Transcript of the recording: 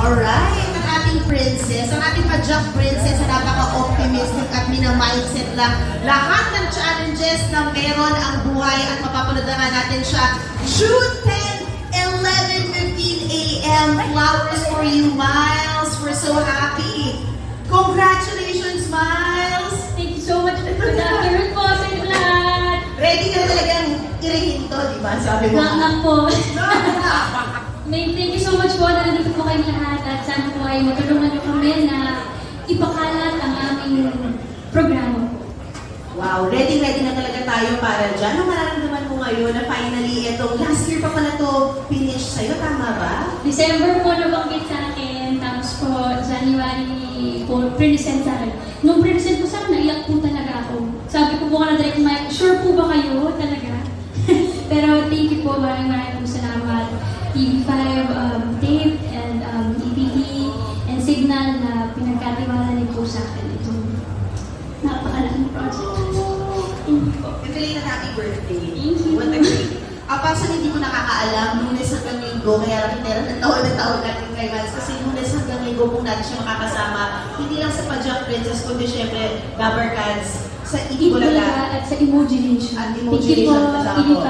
Alright, ang ating princess, ang ating pajak princess na napaka-optimistic at mina-mindset lang lahat ng challenges na meron ang buhay at nga natin siya June 10, 11.15 a.m. Flowers for you, Miles. We're so happy. Congratulations, Miles! Thank you so much. Good afternoon po sa inyo lahat. Ready ka talagang irihin to, di ba? Sabi mo. Nakak po. May thank you so much po kayong lahat at sana po ay matulungan niyo kami na ipakalat ang aming programa. Wow, ready-ready na talaga tayo para dyan. Ano mararamdaman mo ngayon na finally itong last year pa pala to finish sa'yo, tama ba? December po nabanggit sa akin, tapos po January po pre-present sa akin. Nung pre-present po sa akin, naiyak po talaga ako. Sabi ko po ka na direct Mike, sure po ba kayo talaga? Pero thank you po, maraming maraming po salamat. TV5, um, Signal na pinagkatiwala niyo po sa akin itong napakalaking project. Po. Bibili na happy birthday. Thank you. What a great... Apa, sa hindi ko nakakaalam, lunes hanggang linggo, kaya nakitera ng taon na taon natin kay Vance, kasi lunes hanggang linggo kung natin siya makakasama, hindi lang sa Pajak Princess, kundi syempre, Gabber Cats, sa Ibulaga Ibulaga, at sa Emoji Nation. At Emoji Nation, ko. TV5.